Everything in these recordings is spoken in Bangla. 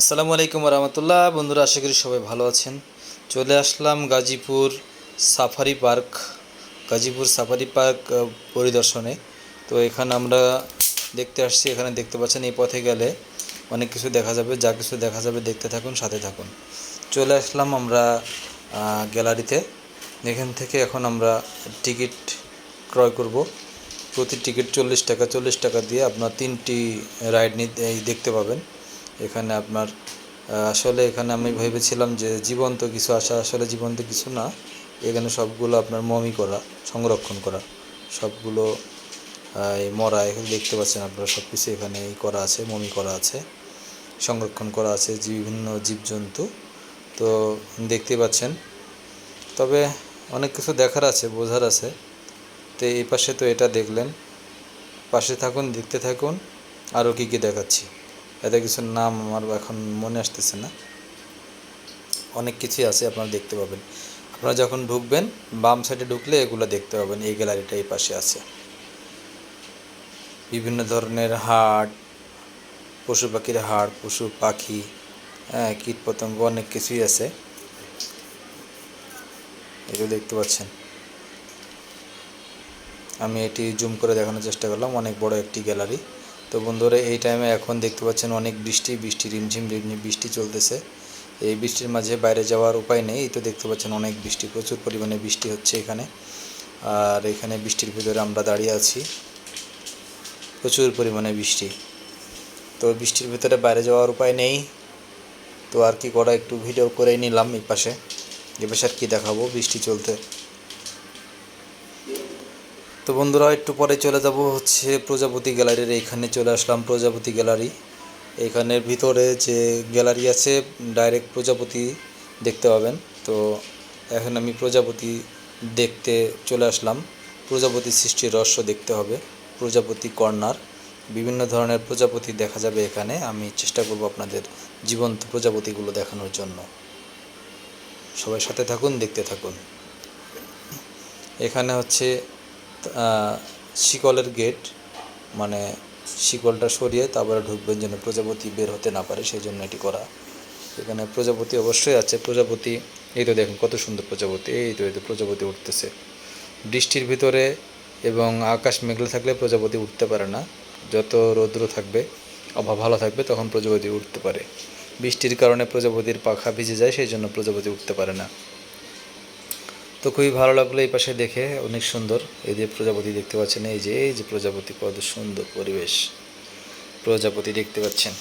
আসসালামু আলাইকুম রহমতুল্লাহ বন্ধুরা, আশা করি সবাই ভালো আছেন। চলে আসলাম Gazipur safari park, Gazipur safari park পরিদর্শনে। তো এখানে আমরা দেখতে আসছি, এখানে দেখতে পাচ্ছেন এই পথে গেলে অনেক কিছু দেখা যাবে, যা কিছু দেখা যাবে দেখতে থাকুন, সাথে থাকুন। চলে আসলাম আমরা গ্যালারিতে। এখান থেকে এখন আমরা টিকিট ক্রয় করব। প্রতি টিকিট চল্লিশ টাকা চল্লিশ টাকা দিয়ে আপনার তিনটি রাইড নিতে দেখতে পাবেন। এখানে আপনার আসলে এখানে আমি ভেবেছিলাম যে জীবন্ত কিছু আসা আসলে জীবন্ত কিছু না। এখানে সবগুলো আপনার মমি করা, সংরক্ষণ করা। সবগুলো এই মরা, এখানে দেখতে পাচ্ছেন আপনারা সব কিছু এখানে এই করা আছে, মমি করা আছে, সংরক্ষণ করা আছে বিভিন্ন জীবজন্তু। তো দেখতে পাচ্ছেন। তবে অনেক কিছু দেখার আছে, বোঝার আছে। তো এই পাশে তো এটা দেখলেন। পাশে থাকুন, দেখতে থাকুন। আরও কী কী দেখাচ্ছি। এত কিছুর নাম আমার এখন মনে আসতেছে না। অনেক কিছুই আছে, আপনারা দেখতে পাবেন। আপনারা যখন ঢুকবেন, বাম সাইডে ঢুকলে এগুলো দেখতে পাবেন, এই গ্যালারিটা এই পাশে আছে। বিভিন্ন ধরনের হাড়, পশু পাখির হাড়, পশু পাখি হ্যাঁ কীট পতঙ্গ, অনেক কিছুই আছে। এগুলো দেখতে পাচ্ছেন। আমি এটি জুম করে দেখানোর চেষ্টা করলাম, অনেক বড় একটি গ্যালারি তো বন্ধুরা, এই টাইমে এখন দেখতে পাচ্ছেন অনেক বৃষ্টি বৃষ্টি রিমঝিম রিমঝিম বৃষ্টি চলতেছে। এই বৃষ্টির মাঝে বাইরে যাওয়ার উপায় নেই। তো দেখতে পাচ্ছেন অনেক বৃষ্টি, প্রচুর পরিমাণে বৃষ্টি হচ্ছে এখানে। আর এখানে বৃষ্টির ভিতরে আমরা দাঁড়িয়ে আছি। প্রচুর পরিমাণে বৃষ্টি। তো বৃষ্টির ভিতরে বাইরে যাওয়ার উপায় নেই। তো আর কি করা, একটু ভিডিও করে নিলাম এই পাশে। এ পাশে আর কি দেখাবো বৃষ্টি চলতে। তো বন্ধুরা, একটু পরে চলে যাব হচ্ছে প্রজাপতি গ্যালারির, এইখানে চলে আসলাম প্রজাপতি গ্যালারি। এইখানের ভিতরে যে গ্যালারি আছে, ডাইরেক্ট প্রজাপতি দেখতে পাবেন। তো এখন আমি প্রজাপতি দেখতে চলে আসলাম। প্রজাপতি সৃষ্টির রহস্য দেখতে হবে। প্রজাপতি কর্নার, বিভিন্ন ধরনের প্রজাপতি দেখা যাবে এখানে। আমি চেষ্টা করব আপনাদের জীবন্ত প্রজাপতিগুলো দেখানোর জন্য। সবাই সাথে থাকুন, দেখতে থাকুন। এখানে হচ্ছে শিকলের গেট মানে শিকলটা সরিয়ে তারপরে ঢুকবেন যেন প্রজাপতি বের হতে না পারে, সেই জন্য এটি করা। এখানে প্রজাপতি অবশ্যই আছে। প্রজাপতি, এই তো দেখুন কত সুন্দর প্রজাপতি, এই তো এই তো প্রজাপতি উঠতেছে। বৃষ্টির ভিতরে এবং আকাশ মেঘলা থাকলে প্রজাপতি উঠতে পারে না। যত রৌদ্র থাকবে, আবহাওয়া ভালো থাকবে, তখন প্রজাপতি উঠতে পারে। বৃষ্টির কারণে প্রজাপতির পাখা ভিজে যায়, সেই জন্য প্রজাপতি উঠতে পারে না। তো খুবই ভালো লাগল এই পাশে দেখে, অনেক সুন্দর। এই যে প্রজাপতি দেখতে পাচ্ছেন, এই যে এই যে প্রজাপতি, কত সুন্দর পরিবেশ। প্রজাপতি দেখতে পাচ্ছেন।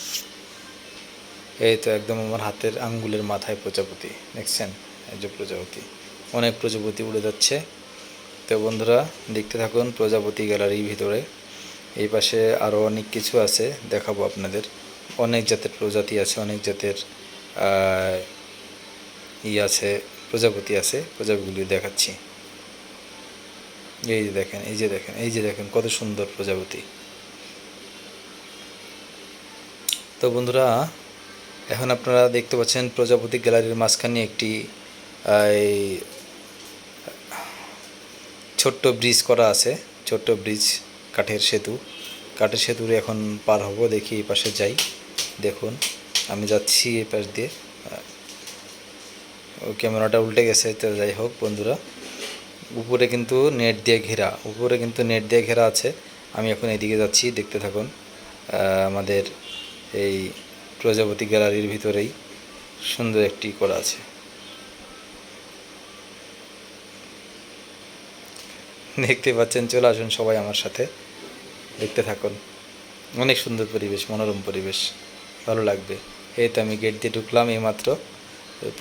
এই তো একদম আমার হাতের আঙ্গুলের মাথায় প্রজাপতি, দেখছেন? এই যে প্রজাপতি। অনেক প্রজাপতি উড়ে যাচ্ছে। তো বন্ধুরা, দেখতে থাকুন প্রজাপতি গ্যালারির ভিতরে। এই পাশে আরও অনেক কিছু আছে, দেখাবো আপনাদের। অনেক জাতের প্রজাতি আছে, অনেক জাতের ই আছে। প্রজাপতি আছে, প্রজাপতিগুলি দেখাচ্ছি। এই যে দেখেন, এই যে দেখেন, এই যে দেখেন, কত সুন্দর প্রজাপতি। তো বন্ধুরা, এখন আপনারা দেখতে পাচ্ছেন প্রজাপতি গ্যালারির মাঝখানে একটি ছোট্ট ব্রিজ করা আছে, ছোট্ট ব্রিজ, কাঠের সেতু। কাঠের সেতুর এখন পার হব, দেখি এই পাশে যাই, দেখুন। আমি যাচ্ছি এই পাশ দিয়ে। ক্যামেরাটা উল্টে গেছে, তো যাই হোক বন্ধুরা। উপরে কিন্তু নেট দিয়ে ঘেরা, উপরে কিন্তু নেট দিয়ে ঘেরা আছে। আমি এখন এদিকে যাচ্ছি, দেখতে থাকুন। আমাদের এই প্রজাপতি গ্যালারির ভিতরেই সুন্দর একটি করা আছে। দেখতে পাচ্ছেন, চলে আসুন সবাই আমার সাথে। দেখতে থাকুন। অনেক সুন্দর পরিবেশ, মনোরম পরিবেশ। ভালো লাগবে। এই তো আমি গেট দিয়ে ঢুকলাম এইমাত্র।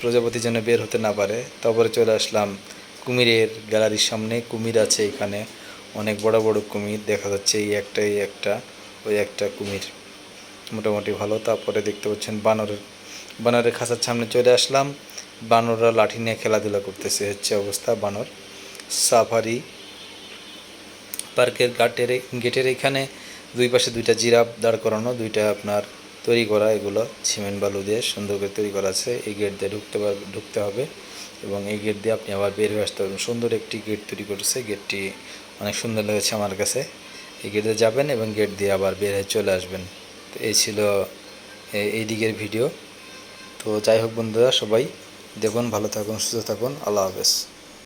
প্রজাপতি যেন বের হতে না পারে। তারপরে চলে আসলাম কুমিরের গ্যালারির সামনে। কুমির আছে এখানে। অনেক বড় বড় কুমির দেখা যাচ্ছে। এই একটা এই একটা, ওই একটা কুমির। মোটামুটি ভালো। তারপরে দেখতে পাচ্ছেন বানরের বানরের খাঁচার সামনে চলে আসলাম। বানররা লাঠি নিয়ে খেলাধুলা করতেছে। হচ্ছে অবস্থা বানর। সাফারি পার্কের গাটের, গেটের এখানে দুই পাশে দুইটা জিরাফ দাঁড় করানো। দুইটা আপনার তৈরি করা, এগুলো সিমেন্ট বালু দিয়ে সুন্দর করে তৈরি করা আছে। এই গেট দিয়ে ঢুকতে ঢুকতে হবে এবং এই গেট দিয়ে আপনি আবার বের হয়ে আসতে পারবেন সুন্দর একটি গেট তৈরি করেছে। গেটটি অনেক সুন্দর লেগেছে আমার কাছে। এই গেটে যাবেন এবং গেট দিয়ে আবার বের হয়ে চলে আসবেন। তো এই ছিল এই দিকের ভিডিও। তো যাই হোক বন্ধুরা, সবাই দেখুন, ভালো থাকুন, সুস্থ থাকুন। আল্লাহ হাফেজ।